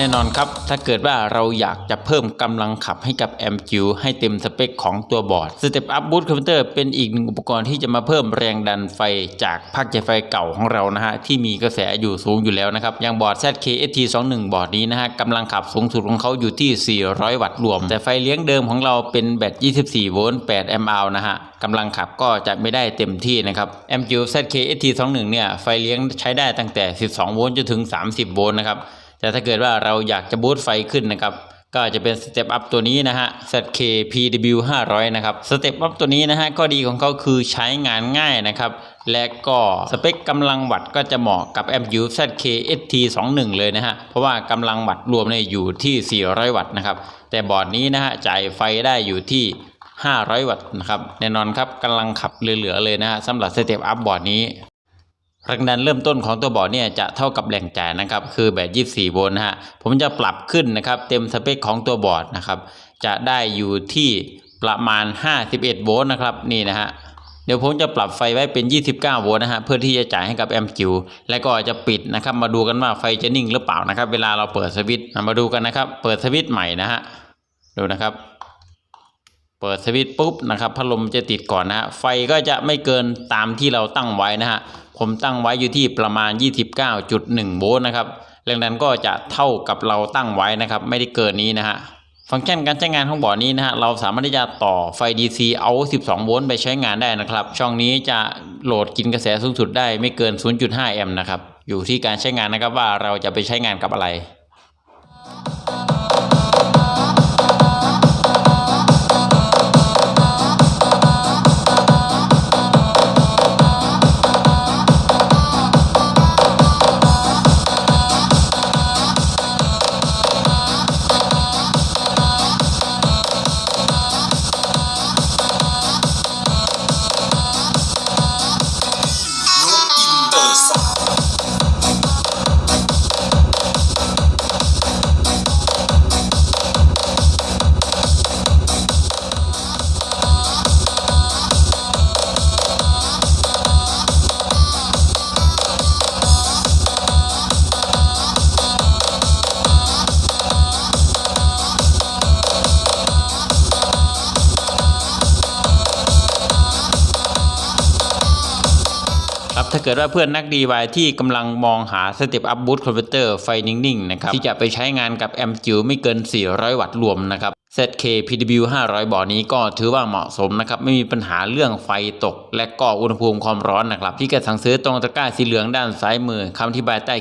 แน่นอนครับ ถ้าเกิดว่าเราอยากจะเพิ่มกำลังขับให้กับแอมจิวให้เต็มสเปคของตัวบอร์ด Step Up Boost Converter เป็นอีกหนึ่งอุปกรณ์ที่จะมาเพิ่มแรงดันไฟจากภาคจ่ายไฟเก่าของเรานะฮะ ที่มีกระแสอยู่สูงอยู่แล้วนะครับ อย่างบอร์ด ZK-ST21 บอร์ดนี้นะฮะกำลังขับสูงสุดของเขาอยู่ที่ 400 วัตต์รวม แต่ไฟเลี้ยงเดิมของเราเป็นแบต 24 โวลต์ 8 แอมป์อนะฮะกำลังขับก็จะไม่ได้เต็มที่นะครับแอมจิว ZK-ST21 เนี่ยไฟเลี้ยงใช้ได้ตั้งแต่ 12 โวลต์จนถึง 30 โวลต์นะครับ แต่ถ้าเกิดว่าเราอยากจะบูตไฟขึ้นนะครับก็จะเป็นสเต็ปอัพตัวนี้นะฮะ ZK PW 500นะครับสเต็ปอัพตัวนี้นะฮะก็ดีของเขาคือใช้งานง่ายนะครับ และก็สเปคกำลังวัตต์ก็จะเหมาะกับ MU ZK ST 21เลยนะฮะ เพราะว่ากำลังวัตต์รวมเนี่ยอยู่ที่ 400 วัตต์นะครับ แต่บอร์ดนี้นะฮะจ่ายไฟได้อยู่ที่ 500 วัตต์นะครับ แน่นอนครับกำลังขับเหลือๆเลยนะฮะสำหรับสเต็ปอัพบอร์ดนี้ แรงดันเริ่มต้นของตัวบอร์ดเนี่ยจะเท่ากับแหล่งจ่ายนะครับ คือแบบ 24 โวลต์นะฮะ ผมจะปรับขึ้นนะครับเต็มสเปคของตัวบอร์ดนะครับ จะได้อยู่ที่ประมาณ 51 โวลต์นะครับนี่นะฮะเดี๋ยวผมจะปรับไฟไว้เป็น 29 โวลต์นะฮะเพื่อที่จะจ่ายให้กับแอมป์จิวและก็จะปิดนะครับ มาดูกันว่าไฟจะนิ่งหรือเปล่านะครับ เวลาเราเปิดสวิตช์มาดูกันนะครับ เปิดสวิตช์ใหม่นะฮะดูนะครับ เปิดสวิตช์ปุ๊บนะครับพัดลมจะติดก่อนนะฮะไฟก็จะไม่เกินตามที่เราตั้งไว้นะฮะ ผมตั้งไว้อยู่ที่ประมาณ 29.1 โวลต์นะครับแรงดันก็จะเท่ากับเราตั้งไว้นะครับ ไม่ได้เกินนี้นะฮะฟังก์ชันการใช้งานของบอร์ดนี้นะฮะเราสามารถที่จะต่อไฟ DC เอา 12 โวลต์ไปใช้งานได้นะครับ ช่องนี้จะโหลดกินกระแสสูงสุดได้ไม่เกิน 0.5 แอมป์นะครับ อยู่ที่การใช้งานนะครับว่าเราจะไปใช้งานกับอะไร ถ้าเกิดว่าเพื่อนนัก DIY ที่กำลังมองหา Step Up Boost Converter ไฟนิ่งๆนะครับที่จะไปใช้งานกับแอมป์จิวไม่เกิน 400 วัตต์รวมนะครับ ZK PW 500บอนี้ก็ถือว่าเหมาะสมนะครับไม่มีปัญหาเรื่องไฟตก และก็อุณหภูมิความร้อนนะครับที่กดสั่งซื้อตรงตะกร้าสีเหลืองด้านซ้ายมือคำอธิบายใต้